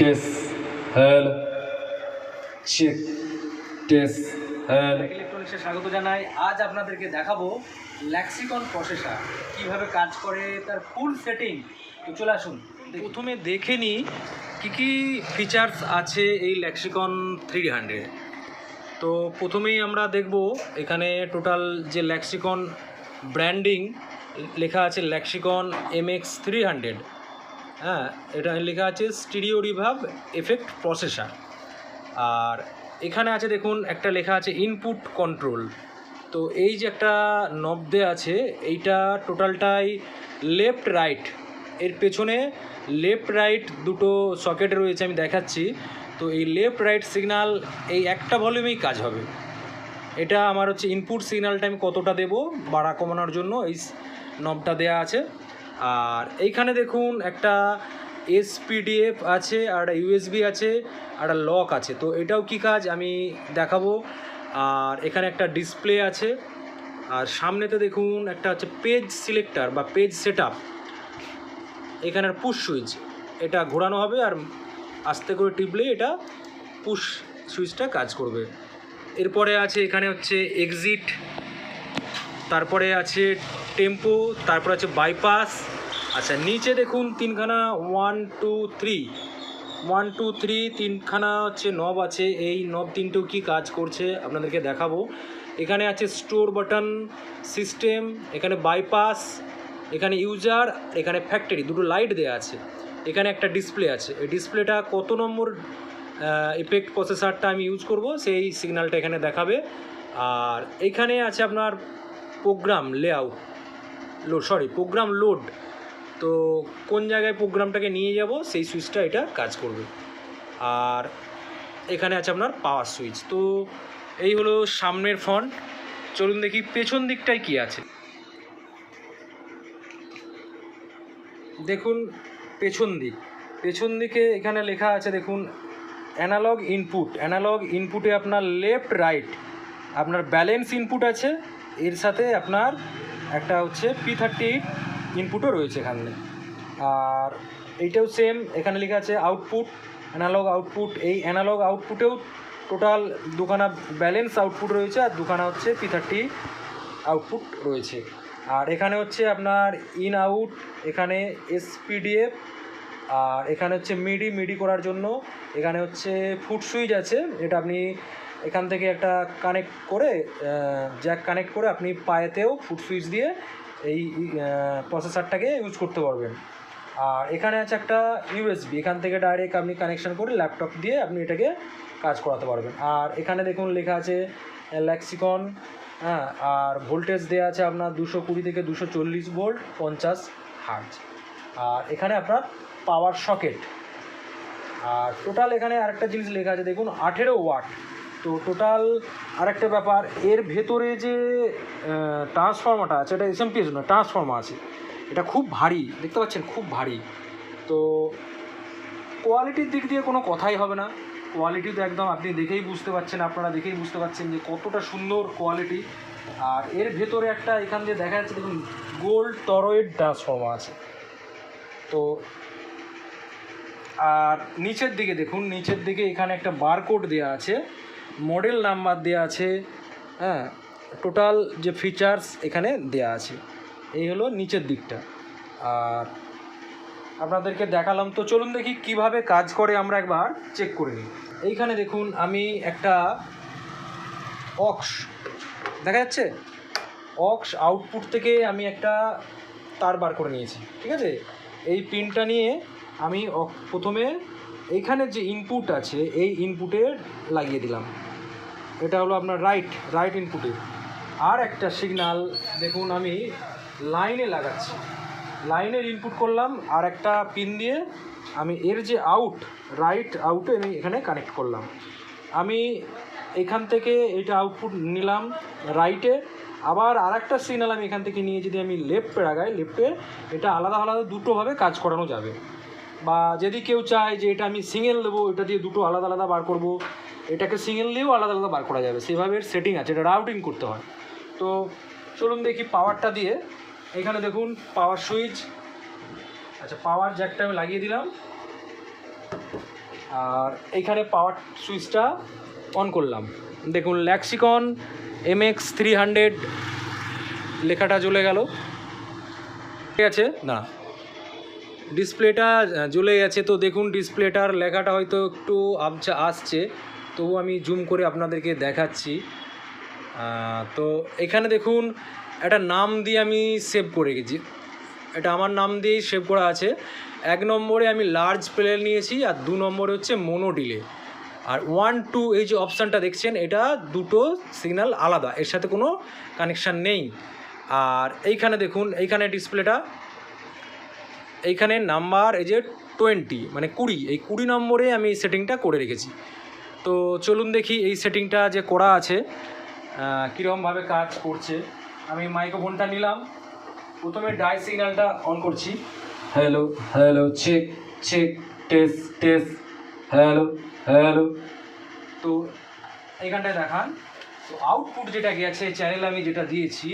Test Hal check test Hal ইলেকট্রনিক্সে স্বাগত জানাই। আজ আপনাদেরকে দেখাবো ল্যাক্সিকন প্রসেসর কীভাবে কাজ করে তার ফুল সেটিং তো চলে আসুন। প্রথমে দেখে নিই কী কী ফিচার্স আছে এই ল্যাক্সিকন থ্রি হান্ড্রেড তো প্রথমেই আমরা দেখব এখানে টোটাল যে ল্যাক্সিকন ব্র্যান্ডিং লেখা আছে Lexicon M X three hundred হ্যাঁ এটা লেখা আছে স্টিরিও রিভাব এফেক্ট প্রসেসর। আর এখানে আছে দেখুন, একটা লেখা আছে ইনপুট কন্ট্রোল। তো এই যে একটা নব দেয়া আছে, এইটা টোটালটাই লেফট রাইট। এর পেছনে লেফট রাইট দুটো সকেট রয়েছে, আমি দেখাচ্ছি। তো এই লেফট রাইট সিগনাল এই একটা ভলিউমেই কাজ হবে। এটা আমার হচ্ছে ইনপুট সিগনালটা আমি কতটা দেবো, বাড়া কমানোর জন্য এই নবটা দেয়া আছে। আর এইখানে দেখুন একটা এসপিডিএফ আছে, আর ইউএসবি আছে, আর লক আছে। তো এটাও কি কাজ? আমি দেখাবো। আর এখানে একটা ডিসপ্লে আছে। আর সামনেতে দেখুন একটা হচ্ছে পেজ সিলেক্টার বা পেজ সেট আপ এখানে পুশ সুইচ এটা ঘোরানো হবে আর আস্তে করে টিপলে এটা পুশ সুইচটা কাজ করবে। এরপরে আছে এখানে হচ্ছে এক্সিট তারপরে আছে টেম্পো, তারপর আছে বাইপাস আচ্ছা নিচে দেখুন তিনখানা one two three one two three তিনখানা হচ্ছে নব আছে, এই নব তিনটেও কি কাজ করছে আপনাদেরকে দেখাবো। এখানে আছে স্টোর বাটন সিস্টেম এখানে বাইপাস এখানে ইউজার এখানে ফ্যাক্টরি দুটো লাইট দেওয়া আছে। এখানে একটা ডিসপ্লে আছে। এই ডিসপ্লেটা কত নম্বর ইফেক্ট প্রসেসারটা আমি ইউজ করব, সেই সিগন্যালটা এখানে দেখাবে। আর এখানে আছে আপনার program layout load sorry program load তো কোন জায়গায় প্রোগ্রামটাকে নিয়ে যাব? সেই সুইচটা এটা কাজ করবে। আর এখানে আছে আপনার পাওয়ার সুইচ তো এই হলো সামনের ফ্রন্ট চলুন দেখি পেছন দিকটায় কি আছে। দেখুন পেছন দিক। পেছন দিকে এখানে লেখা আছে, দেখুন অ্যানালগ ইনপুট অ্যানালগ ইনপুটে আপনার লেফট রাইট আপনার ব্যালেন্স ইনপুট আছে। এর সাথে আপনার একটা হচ্ছে পি থার্টি এইট ইনপুটও রয়েছে এখানে। আর এইটাও সেম এখানে লেখা আছে আউটপুট অ্যানালগ আউটপুট এই অ্যানালগ আউটপুটেও টোটাল দুখানা ব্যালেন্স আউটপুট রয়েছে আর দুখানা হচ্ছে পি থার্টি আউটপুট রয়েছে। আর এখানে হচ্ছে আপনার ইন আউট এখানে এসপিডিএফ আর এখানে হচ্ছে মিডি মিডি করার জন্য এখানে হচ্ছে ফুট সুইচ আছে, এটা আপনি এখান থেকে একটা কানেক্ট করে জ্যাক কানেক্ট করে আপনি পায়েতেও ফুট সুইচ দিয়ে এই প্রসেসারটাকে ইউজ করতে পারবেন। আর এখানে আছে একটা ইউএসবি এখান থেকে ডাইরেক্ট আপনি কানেকশন করে ল্যাপটপ দিয়ে আপনি এটাকে কাজ করাতে পারবেন। আর এখানে দেখুন লেখা আছে ল্যাক্সিকন হ্যাঁ আর ভোল্টেজ দেওয়া আছে আপনার দুশো কুড়ি থেকে দুশো চল্লিশ ভোল্ট পঞ্চাশ হার্জ আর এখানে আপনার পাওয়ার সকেট আর টোটাল এখানে আরেকটা জিনিস লেখা আছে, দেখুন, আঠেরো ওয়াট তো টোটাল আরেকটা ব্যাপার, এর ভেতরে যে ট্রান্সফর্মারটা আছে, এটা এসএমপিএস নয় ট্রান্সফর্মার আছে, এটা খুব ভারী, দেখতে পাচ্ছেন খুব ভারী। তো কোয়ালিটির দিক দিয়ে কোনো কথাই হবে না। কোয়ালিটি তো একদম আপনি দেখেই বুঝতে পারছেন আপনারা দেখেই বুঝতে পারছেন যে কতটা সুন্দর কোয়ালিটি আর এর ভেতরে একটা এখান দিয়ে দেখা যাচ্ছে, দেখুন গোল্ড টরয়েড ট্রান্সফর্মার আছে। তো আর নিচের দিকে দেখুন, নিচের দিকে এখানে একটা বারকোড দেওয়া আছে। মডেল নাম্বার দেওয়া আছে হ্যাঁ টোটাল যে ফিচার্স এখানে দেওয়া আছে, এই হলো নিচের দিকটা। আর আপনাদেরকে দেখালাম, তো চলুন দেখি কীভাবে কাজ করে আমরা একবার চেক করে নিই। এইখানে দেখুন, আমি একটা অক্স, দেখা যাচ্ছে? অক্স আউটপুট থেকে আমি একটা তার বার করে নিয়েছি, ঠিক আছে? এই পিনটা নিয়ে আমি প্রথমে এইখানে যে ইনপুট আছে, এই ইনপুটে লাগিয়ে দিলাম। এটা হলো আপনার রাইট রাইট ইনপুটে আর একটা সিগনাল দেখুন আমি লাইনে লাগাচ্ছি। লাইনের ইনপুট করলাম, আর একটা পিন দিয়ে আমি এর যে আউট রাইট আউটে আমি এখানে কানেক্ট করলাম। আমি এখান থেকে এটা আউটপুট নিলাম রাইটে আবার আর একটা সিগনাল আমি এখান থেকে নিয়ে যদি আমি লেফটে লাগাই লেফটে এটা আলাদা আলাদা দুটোভাবে কাজ করানো যাবে। বা যদি কেউ চায় যে এটা আমি সিঙ্গেল দেবো, এটা দিয়ে দুটো আলাদা আলাদা বার করব এটাকে সিঙ্গেল দিয়েও আলাদা আলাদা বার করা যাবে। সেভাবে এর সেটিং আছে, এটা রাউটিং করতে হয়। তো চলুন দেখি পাওয়ারটা দিয়ে। এখানে দেখুন পাওয়ার সুইচ আচ্ছা পাওয়ার জ্যাকটা আমি লাগিয়ে দিলাম। আর এইখানে পাওয়ার সুইচটা অন করলাম। দেখুন Lexicon M X three hundred লেখাটা জ্বলে গেল। ঠিক আছে? না। ডিসপ্লেটা জ্বলে গেছে। তো দেখুন ডিসপ্লেটার লেখাটা হয়তো একটু আবছা আসছে। তবু আমি জুম করে আপনাদেরকে দেখাচ্ছি। তো এখানে দেখুন, একটা নাম দিয়ে আমি সেভ করে রেখেছি। এটা আমার নাম দিয়েই সেভ করা আছে। এক নম্বরে আমি লার্জ প্লেয়ার নিয়েছি আর দু নম্বরে হচ্ছে মোনো ডিলে আর ওয়ান টু এই যে অপশানটা দেখছেন, এটা দুটো সিগন্যাল আলাদা। এর সাথে কোনো কানেকশান নেই। আর এইখানে দেখুন, এইখানে ডিসপ্লেটা এইখানে নাম্বার এই যে টোয়েন্টি মানে কুড়ি। এই কুড়ি নম্বরে আমি সেটিংটা করে রেখেছি। তো চলুন দেখি এই সেটিংটা যে করা আছে কীরকমভাবে কাজ করছে। আমি মাইক্রোফোনটা নিলাম। প্রথমে ডাই সিগন্যালটা অন করছি। Hello hello check check test test hello hello. তো এইখানটায় দেখান। তো আউটপুট যেটা গেছে চ্যানেল আমি যেটা দিয়েছি,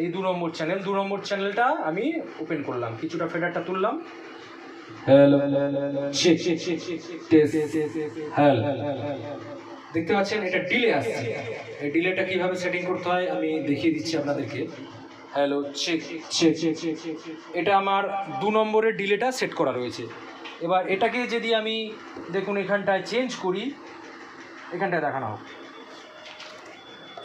এই দু নম্বর চ্যানেল দু নম্বর চ্যানেলটা আমি ওপেন করলাম। কিছুটা ফেডারটা তুললাম। হ্যালো হ্যালো দেখতে পাচ্ছেন, এটা ডিলে আসছে এই ডিলেটা কীভাবে সেটিং করতে হয়, আমি দেখিয়ে দিচ্ছি আপনাদেরকে। হ্যালো চেক এটা আমার দু নম্বরের ডিলেটা সেট করা রয়েছে। এবার এটাকে যদি আমি, দেখুন, এখানটায় চেঞ্জ করি, এখানটায় দেখানো হোক।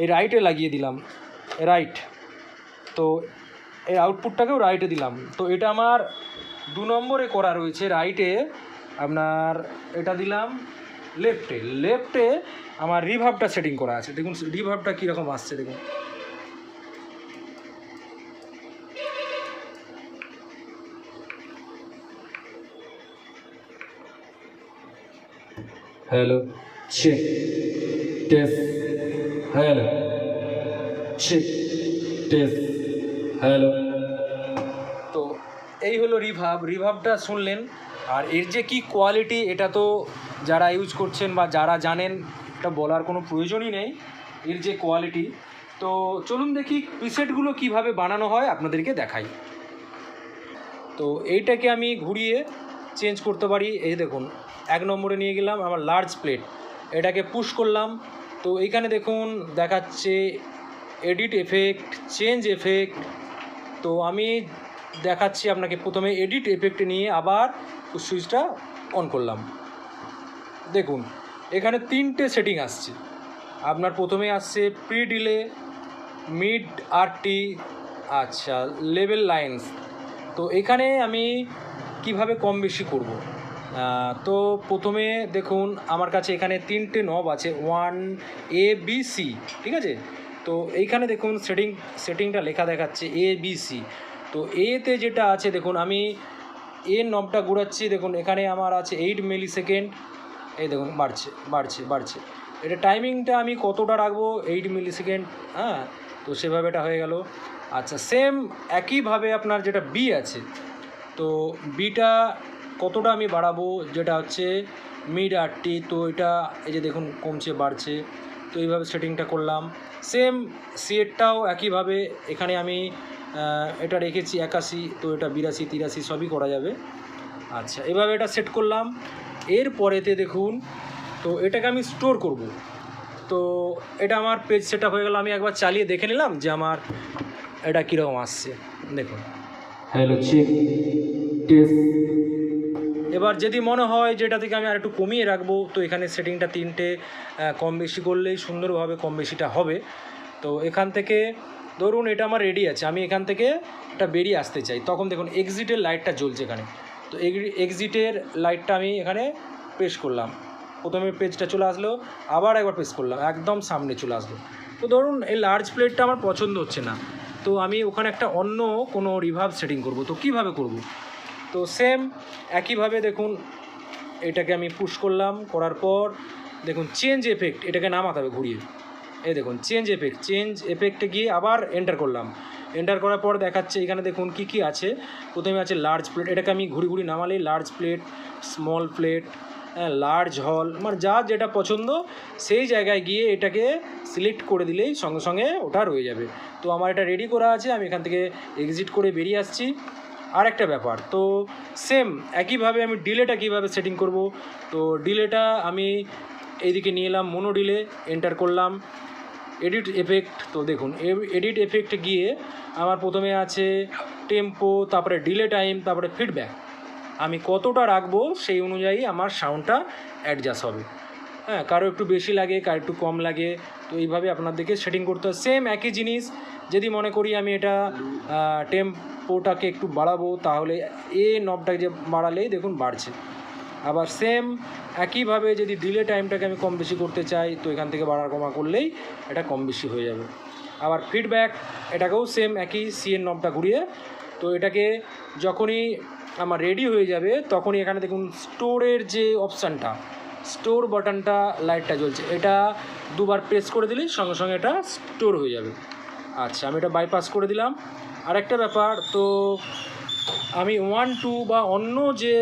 এই রাইটে লাগিয়ে দিলাম। রাইট তো এই আউটপুটটাকেও রাইটে দিলাম। তো এটা আমার দু নম্বরে করা রয়েছে রাইটে আপনার এটা দিলাম লেফটে লেফটে আমার রিভাবটা সেটিং করা আছে। দেখুন রিভাবটা কীরকম আসছে, দেখুন। হ্যালো চেক হ্যালো হ্যালো এই হলো রিভাব। রিভাবটা শুনলেন। আর এর যে কি কোয়ালিটি এটা তো যারা ইউজ করছেন বা যারা জানেন, এটা বলার কোনো প্রয়োজনই নেই। এর যে কোয়ালিটি তো চলুন দেখি প্রিসেটগুলো কীভাবে বানানো হয়, আপনাদেরকে দেখাই। তো এইটাকে আমি ঘুরিয়ে চেঞ্জ করতে পারি। এই দেখুন, এক নম্বরে নিয়ে গেলাম আমার লার্জ প্লেট এটাকে পুশ করলাম। তো এইখানে দেখুন, দেখাচ্ছে এডিট এফেক্ট চেঞ্জ এফেক্ট তো আমি দেখাচ্ছি আপনাকে। প্রথমে এডিট এফেক্ট নিয়ে আবার সুইচটা অন করলাম। দেখুন, এখানে তিনটে সেটিং আসছে। আপনার প্রথমে আসছে প্রি ডিলে মিড আরটি আচ্ছা লেভেল লাইন্স তো এখানে আমি কীভাবে কম বেশি করব? তো প্রথমে দেখুন, আমার কাছে এখানে তিনটে নব আছে ওয়ান এ বি সি ঠিক আছে? তো এইখানে দেখুন সেটিং সেটিংটা লেখা দেখাচ্ছে এ বি সি তো এতে যেটা আছে, দেখুন, আমি এ নবটা ঘুরাচ্ছি, দেখুন, এখানে আমার আছে এইট মিলি সেকেন্ড এই দেখুন, বাড়ছে বাড়ছে বাড়ছে। এটা টাইমিংটা আমি কতটা রাখব? এইট মিলি সেকেন্ড হ্যাঁ? তো সেভাবে এটা হয়ে গেল। আচ্ছা সেম একইভাবে আপনার যেটা বি আছে, তো বিটা কতটা আমি বাড়াবো? যেটা হচ্ছে মিড আটটি তো এটা, এই যে দেখুন, কমছে, বাড়ছে। তো এইভাবে সেটিংটা করলাম। সেম সিএটটাও একইভাবে, এখানে আমি এটা রেখেছি একাশি তো এটা বিরাশি তিরাশি সবই করা যাবে। আচ্ছা এভাবে এটা সেট করলাম। এর পরেতে দেখুন তো এটাকে আমি স্টোর করব। তো এটা আমার পেজ সেট হয়ে গেল আমি একবার চালিয়ে দেখে নিলাম যে আমার এটা কীরকম আসছে। দেখুন। হ্যালো চেক এবার যদি মনে হয় যে এটা থেকে আমি আর একটু কমিয়ে রাখব তো এখানে সেটিংটা তিনটে কম বেশি করলেই সুন্দরভাবে কম বেশিটা হবে। তো এখান থেকে ধরুন এটা আমার রেডি আছে, আমি এখান থেকে এটা বেরিয়ে আসতে চাই। তখন দেখুন এক্সিটের লাইটটা জ্বলছে এখানে। তো এক্সিটের লাইটটা আমি এখানে প্রেস করলাম। প্রথমে পেজটা চলে আসলো, আবার একবার প্রেস করলাম, একদম সামনে চলে আসলো। তো ধরুন এই লার্জ প্লেটটা আমার পছন্দ হচ্ছে না, তো আমি ওখানে একটা অন্য কোনো রিভার্ভ সেটিং করব। তো কীভাবে করব? তো সেম একইভাবে দেখুন, এটাকে আমি পুশ করলাম, করার পর দেখুন চেঞ্জ এফেক্ট এটাকে নামাতে হবে ঘুরিয়ে। এই দেখুন চেঞ্জ এফেক্ট চেঞ্জ এফেক্টে গিয়ে আবার এন্টার করলাম। এন্টার করার পর দেখাচ্ছে, এখানে দেখুন কি কি আছে। প্রথমে আছে লার্জ প্লেট এটাকে আমি ঘুরি ঘুরি নামালেই large plate small plate large হল মানে যা যেটা পছন্দ, সেই জায়গায় গিয়ে এটাকে সিলেক্ট করে দিলেই সঙ্গে সঙ্গে ওটা রয়ে যাবে। তো আমার এটা রেডি করা আছে, আমি এখান থেকে এক্সিট করে বেরিয়ে আসছি। আর একটা ব্যাপার, তো সেম একইভাবে আমি ডিলেটা কীভাবে সেটিং করব? তো ডিলেটা আমি এইদিকে নিয়ে এলাম মোনো ডিলে এন্টার করলাম। এডিট এফেক্ট তো দেখুন এডিট এফেক্ট গিয়ে আমার প্রথমে আছে টেম্পো তারপরে ডিলে টাইম তারপরে ফিডব্যাক আমি কতটা রাখব সেই অনুযায়ী আমার সাউন্ডটা অ্যাডজাস্ট হবে। হ্যাঁ কারও একটু বেশি লাগে, কারও একটু কম লাগে, তো এইভাবে আপনাদেরকে সেটিং করতে হয় সেম একই জিনিস, যদি মনে করি আমি এটা টেম্পোটাকে একটু বাড়াবো, তাহলে এ নবটাকে যে বাড়ালেই দেখুন বাড়ছে। আবার সেম একইভাবে যদি ডিলে টাইমটাকে আমি কম বেশি করতে চাই, তো এখান থেকে বাড়া কমা করলেই এটা কম বেশি হয়ে যাবে। আবার ফিডব্যাক এটাকেও সেম একই সিএন নবটা ঘুরিয়ে, তো এটাকে যখনই আমার রেডি হয়ে যাবে, তখনই এখানে দেখুন স্টোরের যে অপশানটা স্টোর বাটনটা লাইটটা জ্বলছে, এটা দুবার প্রেস করে দিলেই সঙ্গে সঙ্গে এটা স্টোর হয়ে যাবে। আচ্ছা আমি এটা বাইপাস করে দিলাম। আরেকটা ব্যাপার, তো আমি ওয়ান টু বা অন্য যে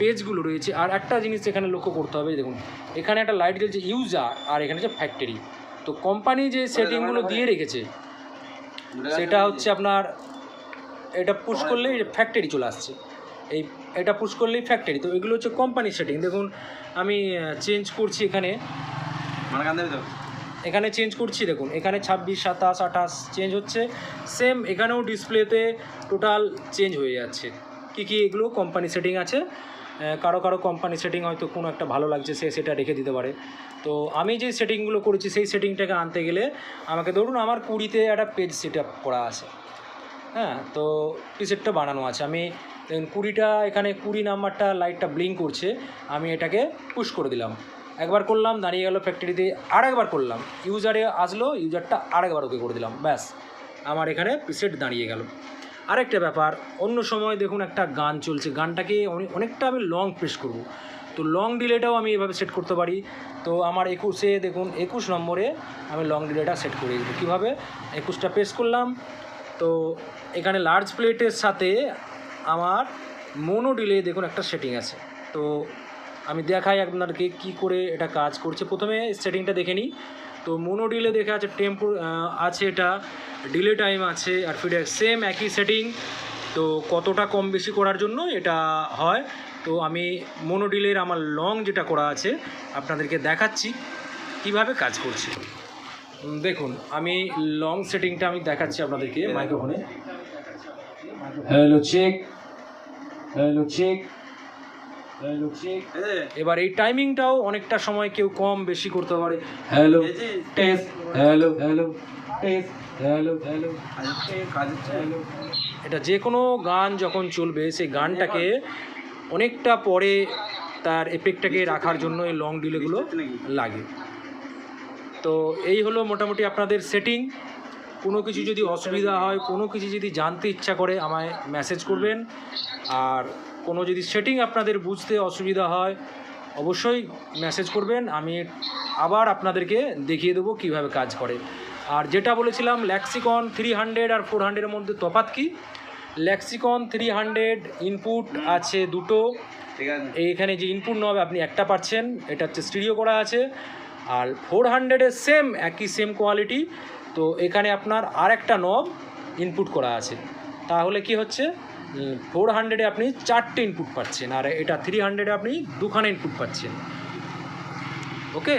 পেজগুলো রয়েছে আর একটা জিনিস এখানে লক্ষ্য করতে হবে দেখুন এখানে একটা লাইট জ্বলছে ইউজার আর এখানে হচ্ছে ফ্যাক্টরি তো কোম্পানি যে সেটিংগুলো দিয়ে রেখেছে সেটা হচ্ছে আপনার এটা পুশ করলেই ফ্যাক্টরি চলে আসছে। এই এটা পুশ করলেই ফ্যাক্টরি তো এগুলো হচ্ছে কোম্পানির সেটিং দেখুন আমি চেঞ্জ করছি এখানে। মানে এখানে চেঞ্জ করছি দেখুন এখানে ছাব্বিশ সাতাশ আঠাশ চেঞ্জ হচ্ছে। সেম এখানেও ডিসপ্লেতে টোটাল চেঞ্জ হয়ে যাচ্ছে। কী কী এগুলো কোম্পানি সেটিং আছে? কারও কারও কোম্পানি সেটিং হয়তো কোনো একটা ভালো লাগছে, সে সেটা রেখে দিতে পারে। তো আমি যে সেটিংগুলো করেছি, সেই সেটিংটাকে আনতে গেলে আমাকে ধরুন আমার কুড়িতে একটা পেজ সেট আপ করা আছে। হ্যাঁ তো টিশার্টটা বানানো আছে। আমি দেখুন কুড়িটা, এখানে কুড়ি নাম্বারটা লাইটটা ব্লিঙ্ক করছে, আমি এটাকে পুশ করে দিলাম। একবার করলাম, দাঁড়িয়ে গেল ফ্যাক্টরিতে আর একবার করলাম। ইউজারে আসলো ইউজারটা আর একবার ওকে করে দিলাম। ব্যাস, আমার এখানে প্রিসেট দাঁড়িয়ে গেল। আরেকটা ব্যাপার, অন্য সময় দেখুন একটা গান চলছে, গানটাকে অনে- অনেকটা আমি লং প্রেস করব। তো লং ডিলেটাও আমি এভাবে সেট করতে পারি। তো আমার একুশে দেখুন, একুশ নম্বরে আমি লং ডিলেটা সেট করে দেবো। কীভাবে? একুশটা প্রেস করলাম। তো এখানে লার্জ প্লেটের সাথে আমার মোনো ডিলে দেখুন একটা সেটিং আছে। তো আমি দেখাই আপনাদেরকে কি করে এটা কাজ করছে। প্রথমে সেটিংটা দেখে নিই। তো মোনো ডিলে দেখে আছে টেম্পো আছে এটা ডিলে টাইম আছে আর ফিডব্যাক সেম একই সেটিং তো কতটা কম বেশি করার জন্য এটা হয়। তো আমি মোনো ডিলের আমার লং যেটা করা আছে, আপনাদেরকে দেখাচ্ছি, কীভাবে কাজ করছে। দেখুন, আমি লং সেটিংটা আমি দেখাচ্ছি আপনাদেরকে মাইক্রোফোনে হ্যালো চেক হ্যালো চেক এবার এই টাইমিংটাও অনেকটা সময় কেউ কম বেশি করতে পারে। Hello test hello hello test hello hello hello. এটা যে কোনো গান যখন চলবে সেই গানটাকে অনেকটা পরে তার এফেক্টটাকে রাখার জন্য এই লং ডিলেগুলো লাগে। তো এই হলো মোটামুটি আপনাদের সেটিং কোনো কিছু যদি অসুবিধা হয় কোনো কিছু যদি জানতে ইচ্ছা করে আমায় মেসেজ করবেন। আর কোনো যদি সেটিং আপনাদের বুঝতে অসুবিধা হয় অবশ্যই মেসেজ করবেন আমি আবার আপনাদেরকে দেখিয়ে দেবো কীভাবে কাজ করে। আর যেটা বলেছিলাম ল্যাক্সিকন থ্রি হান্ড্রেড আর ফোর হান্ড্রেডের মধ্যে তফাৎ কি? ল্যাক্সিকন থ্রি হান্ড্রেড ইনপুট আছে দুটো। এইখানে যে ইনপুট নব আপনি একটা পাচ্ছেন এটা হচ্ছে স্টিরিও করা আছে। আর ফোর হান্ড্রেডের সেম একই সেম কোয়ালিটি তো এখানে আপনার আর একটা নব ইনপুট করা আছে। তাহলে কি হচ্ছে? ফোর হান্ড্রেডে আপনি চারটে ইনপুট পাচ্ছেন, আর এটা থ্রি হান্ড্রেডে আপনি দুখানে ইনপুট পাচ্ছেন। ওকে